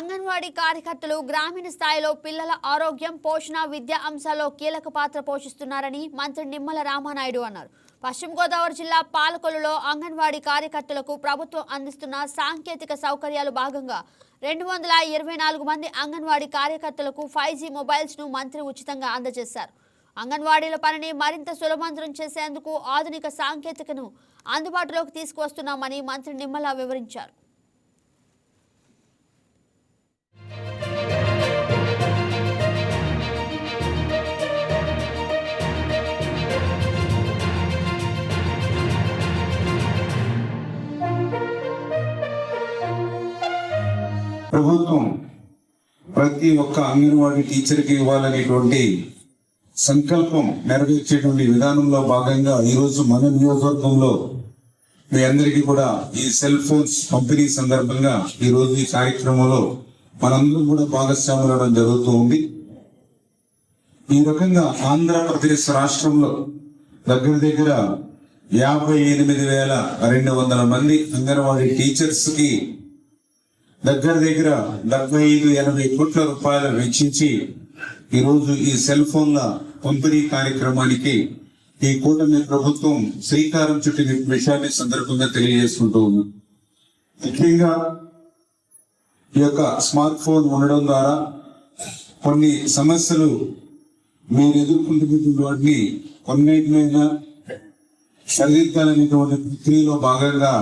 అంగన్వాడీ కార్యకర్తలు గ్రామీణ స్థాయిలో పిల్లల ఆరోగ్యం పోషణ విద్యా అంశాల్లో కీలక పాత్ర పోషిస్తున్నారని మంత్రి నిమ్మల రామానాయుడు అన్నారు. పశ్చిమ గోదావరి జిల్లా పాలకొల్లులో అంగన్వాడీ కార్యకర్తలకు ప్రభుత్వం అందిస్తున్న సాంకేతిక సౌకర్యాలు భాగంగా రెండు వందల ఇరవై నాలుగు మంది అంగన్వాడీ కార్యకర్తలకు ఫైవ్ జీ మొబైల్స్ను మంత్రి ఉచితంగా అందజేశారు. అంగన్వాడీల పనిని మరింత సులభంతరం చేసేందుకు ఆధునిక సాంకేతికను అందుబాటులోకి తీసుకువస్తున్నామని మంత్రి నిమ్మల వివరించారు. ప్రభుత్వం ప్రతి ఒక్క అంగన్వాడీ టీచర్కి ఇవ్వాలనేటువంటి సంకల్పం నెరవేర్చేటువంటి విధానంలో భాగంగా ఈరోజు మన నియోజకవర్గంలో మీ అందరికీ కూడా ఈ సెల్ ఫోన్స్ పంపిణీ సందర్భంగా ఈరోజు ఈ కార్యక్రమంలో మనందరం కూడా భాగస్వాములు అవడం జరుగుతూ ఉంది. ఈ రకంగా ఆంధ్రప్రదేశ్ రాష్ట్రంలో దగ్గర దగ్గర యాభై ఎనిమిది వేల రెండు వందల మంది అంగన్వాడీ టీచర్స్కి దగ్గర దగ్గర డెబ్బై ఐదు ఎనభై కోట్ల రూపాయలు వెచ్చించి ఈరోజు ఈ సెల్ ఫోన్ల పంపిణీ కార్యక్రమానికి ఈ కూటమి ప్రభుత్వం శ్రీకారం చుట్టిన విషయాన్ని సందర్భంగా తెలియజేసుకుంటూ ఉంది. ముఖ్యంగా ఈ యొక్క స్మార్ట్ ఫోన్ ఉండడం ద్వారా కొన్ని సమస్యలు మీరు ఎదుర్కొంటున్నటువంటి వాటిని కొన్నిటినైనా సరిదిద్దాలనేటువంటి ప్రక్రియలో భాగంగా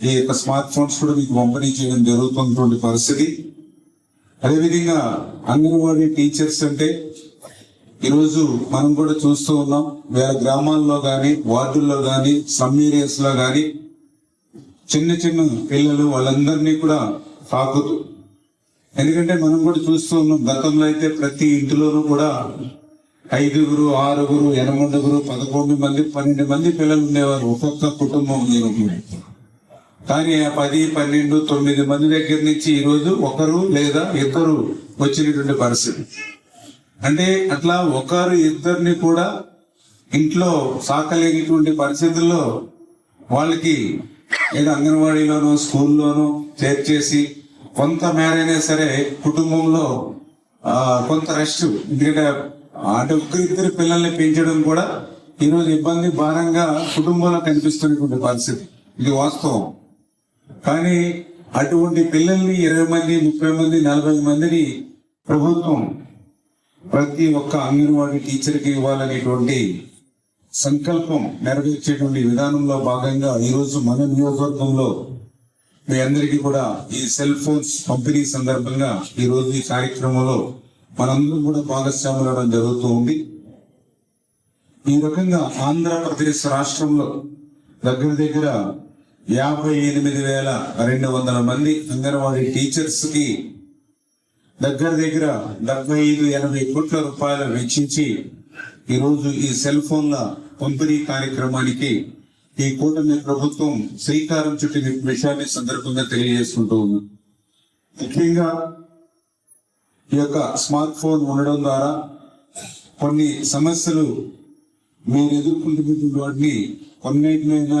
ఈ యొక్క స్మార్ట్ ఫోన్స్ కూడా మీకు పంపిణీ చేయడం జరుగుతున్నటువంటి పరిస్థితి అదేవిధంగా అంగన్వాడీ టీచర్స్ అంటే ఈరోజు మనం కూడా చూస్తూ ఉన్నాం వేల గ్రామాల్లో కానీ వార్డుల్లో కానీ సమ్ ఏరియాస్లో చిన్న చిన్న పిల్లలు వాళ్ళందరినీ కూడా తాకుతూ ఎందుకంటే మనం కూడా చూస్తూ ఉన్నాం గతంలో అయితే ప్రతి ఇంటిలోనూ కూడా ఐదుగురు ఆరుగురు ఎనిమిదిగురు పదకొండు మంది పన్నెండు మంది పిల్లలు ఉండేవారు ఒక్కొక్క కుటుంబం ఉండేవారు. కానీ ఆ పది పన్నెండు తొమ్మిది మంది దగ్గర నుంచి ఈరోజు ఒకరు లేదా ఇద్దరు వచ్చినటువంటి పరిస్థితి. అంటే అట్లా ఒకరు ఇద్దరిని కూడా ఇంట్లో సాకలేనిటువంటి పరిస్థితుల్లో వాళ్ళకి ఏదో అంగన్వాడీలోనో స్కూల్లోనో చేర్చేసి కొంత మేరైనా సరే కుటుంబంలో కొంత రెస్ట్ ఎందుకంటే అటు ఒక్కరిద్దరు పిల్లల్ని పెంచడం కూడా ఈరోజు ఇబ్బంది భారంగా కుటుంబంలో కనిపిస్తున్నటువంటి పరిస్థితి. ఇది వాస్తవం. కానీ అటువంటి పిల్లల్ని ఇరవై మంది ముప్పై మంది నలభై మందిని ప్రభుత్వం ప్రతి ఒక్క అంగన్వాడీ టీచర్కి ఇవ్వాలనేటువంటి సంకల్పం నెరవేర్చేటువంటి విధానంలో భాగంగా ఈరోజు మన నియోజకవర్గంలో మీ అందరికీ కూడా ఈ సెల్ ఫోన్స్ పంపిణీ సందర్భంగా ఈరోజు ఈ కార్యక్రమంలో మనందరం కూడా భాగస్వాములు అవడం జరుగుతూ ఉంది. ఈ రకంగా ఆంధ్రప్రదేశ్ రాష్ట్రంలో దగ్గర దగ్గర యాభై ఎనిమిది వేల రెండు వందల మంది అంగన్వాడీ టీచర్స్కి దగ్గర దగ్గర డెబ్బై ఐదు ఎనభై కోట్ల రూపాయలు వెచ్చించి ఈరోజు ఈ సెల్ ఫోన్ల పంపిణీ కార్యక్రమానికి ఈ కూటమి ప్రభుత్వం శ్రీకారం చుట్టిన విషయాన్ని సందర్భంగా తెలియజేసుకుంటూ ఉంది. ముఖ్యంగా ఈ యొక్క స్మార్ట్ ఫోన్ ఉండడం ద్వారా కొన్ని సమస్యలు మీరు ఎదుర్కొంటున్న వాటిని కొన్నిటినైనా